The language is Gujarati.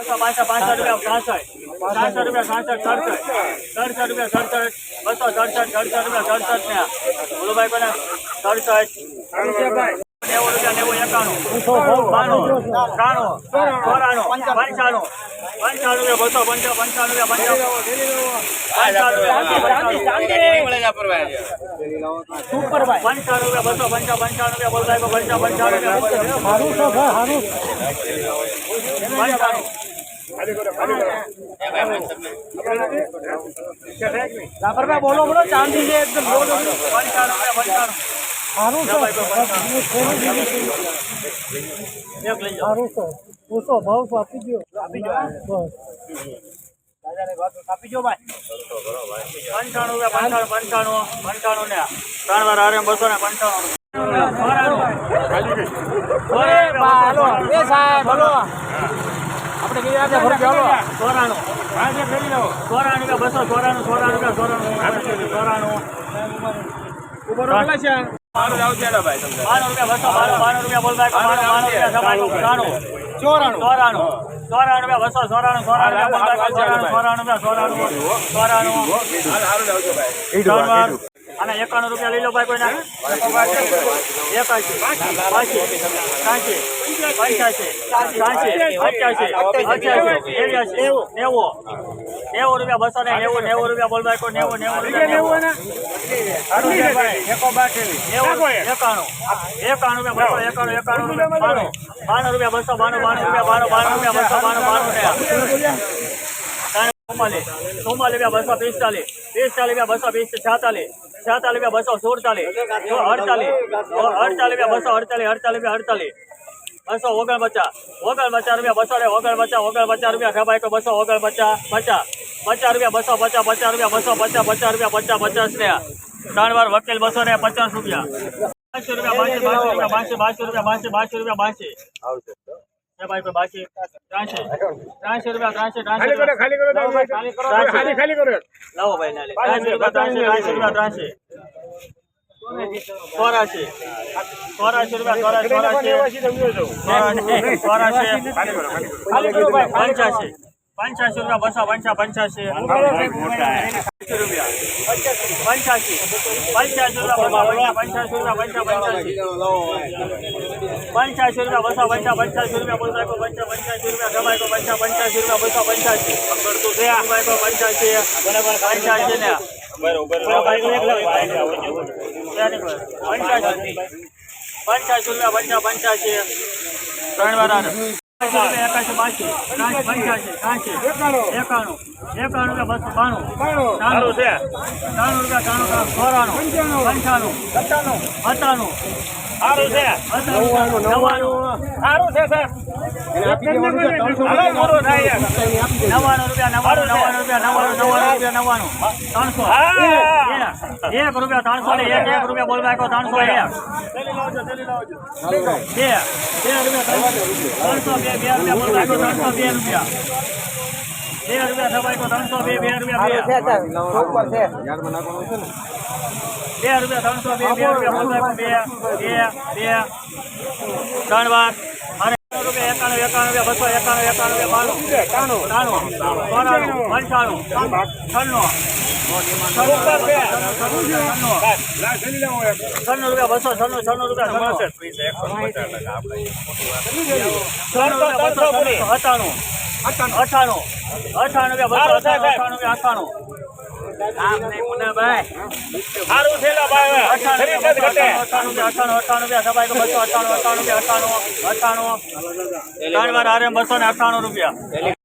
પાસઠ પાસઠ રૂપિયા સાસઠ સાસઠ રૂપિયા સાસઠ સડસઠ. સડસઠ રૂપિયા, સડસઠ. બસો સડસઠ રૂપિયા, સડસઠ ને સડસઠ. નેવું રૂપિયા, નેવું, એકાણું. બાણું, ત્રાણું, ચોરાણું, પંચાણું. પંચાણું રૂપિયા, બસો પંચા, પંચાણું રૂપિયા પંચાણું રૂપિયા, બસો પંચા, પંચાણું રૂપિયા, બોલ ભાઈ પંચા, પંચાણું રૂપિયા બોલો બોલો ચાંદી છે એકદમ પંચાણું રૂપિયા પંચાણું સારું એક લઈ જાઓ સારું છે ઓછો ભાવ તો આપી દો આપી દો બસ પંચાણું રૂપિયા પંચાણું પંચાણું પંચાણું ને ત્રણ વાર આરે બસો ને પંચાણું હાલો એ સાહેબ બોલો આપણે કઈ આજે ભરતી હાલો ચોરાણું ચોરાણું રૂપિયા બસો ચોરાણું ચોરાણું રૂપિયા ચોરાણું ચોરાણું રૂપિયા સબાણું ત્રાણું ચોરાણું ચોરાણું ચોરાણું રૂપિયા બસો ચોરાણું ચોરાણું ચોરાણું ચોરાણું ચોરાણું ચોરાણું અને એકાણું રૂપિયા લઈ લો ભાઈ કોઈના એકાશી બાસી ત્રાસી પંચ્યાસી ત્રાસી અઠ્યાસી અઠ્યાસી નેવું નેવું. રૂપિયા બસો ને નેવું નેવું રૂપિયા બોલ ભાઈ કોઈ નેવું નેવું રૂપિયા એકાણું. એકાણું રૂપિયા બસો એકાણું એકાણું રૂપિયા બાણું. બાણું. રૂપિયા બસો બાણું બાણું રૂપિયા બાણું બાણું રૂપિયા બસો બાણું બાણું ને ચુમ્માલીસ ચુમ્માલીસ રૂપિયા બસો પિસ્તાલીસ પિસ્તાલીસ રૂપિયા બસો વીસ છાતાલીસ. છાતાલીસ રૂપિયા બસો સુડતાલીસ. અડતાલીસ. અડતાલીસ. રૂપિયા બસો અડતાલીસ અડતાલીસ રૂપિયા અડતાલીસ. બસો ઓગણપચાસ. ઓગણપચાસ રૂપિયા બસો ને ઓગણ પચાસ રૂપિયા ખબાઈ તો બસો ઓગણ પચાસ. પચાસ રૂપિયા બસો પચાસ પચાસ રૂપિયા બસો પચાસ પચાસ રૂપિયા પચાસ પચાસ ને ત્રણ વાર વકીલ બસો ને પચાસ રૂપિયા. બાસી રૂપિયા બાસી બાસી રૂપિયા બાસી બાસી રૂપિયા બાસી બાસી રૂપિયા બાસી. બાસી ત્રાસી ત્રાસી રૂપિયા ત્રાસી ત્રાસી લાવો ખાલી કરો. લાવો ભાઈ નાલે ત્રાસી રૂપિયા ત્રાસી ત્રાસી રૂપિયા ત્રાસી ચોરાશી. ચોરાશી રૂપિયા ચોરાશી ચોરાશી. ચોરાશી પંચ્યાસી. પંચ્યાસી રૂપિયા બસો પંચા પંચ્યાસી. રૂપિયા. પંચ્યાસી. પંચ્યાસી રૂપિયા પંચ્યાસી રૂપિયા પંચા પંચ્યાસી. પંચ્યાસી રૂપિયા બસો પંચા પંચ્યાસી રૂપિયા બોલતા પંચા પંચ્યાસી રૂપિયા ગમાય પંચા પંચ્યાસી રૂપિયા બસો, પંચ્યાસી. પંચ્યાસી. પંચ્યાસી ને. પંચ્યાસી. પંચ્યાસી રૂપિયા પંચા પંચ્યાસી. ત્રણ વાર આને. એકાશી બાસી ત્રાસી પંચ્યાસી ત્રાસી એકાણું એકાણું રૂપિયા બસો બાણું ત્રાણું છે. ત્રાણું રૂપિયા ત્રાણું ત્રાણું ચોરાણું પંચાણું અઠાણું સારું છે. નવ્વાણું સારું છે સર નવ્વાણું રૂપિયા નવ્વાણું નવ્વાણું રૂપિયા નવ્વાણું નવ્વાણું રૂપિયા નવ્વાણું. ત્રણસો એક રૂપિયા ત્રણસો ને એક એક રૂપિયા બોલ નાખો ત્રણસો એક. બે બે રૂપિયા ત્રણસો બે બે રૂપિયા બોલ નાખો ત્રણસો બે રૂપિયા. બે રૂપિયા ત્રણસો બે બે રૂપિયા બે. બે રૂપિયા ત્રણસો બે બે રૂપિયા બોલ નાખો બે બે બે. ત્રણ વાર. રૂપિયા એકાણું એકાણું બસો એકાણું એકાણું બાણું ત્રાણું ચોરાણું પંચાણું છન્નું છન્નું રૂપિયા બસો છન્નું છન્નું રૂપિયા છન્નું. રૂપિયા બસો અઠાણું અઠાણું. અઠાણું. કે બસો અઠાણું અઠાણું. રૂપિયા અઠાણું સારું છે અઠાણું અઠાણું અઠાણું અઠાણું રૂપિયા સભાઈ બસો અઠાણું અઠાણું રૂપિયા અઠાણું અઠાણું. ત્રણ વાર આરે બસો ને અઠાણું રૂપિયા.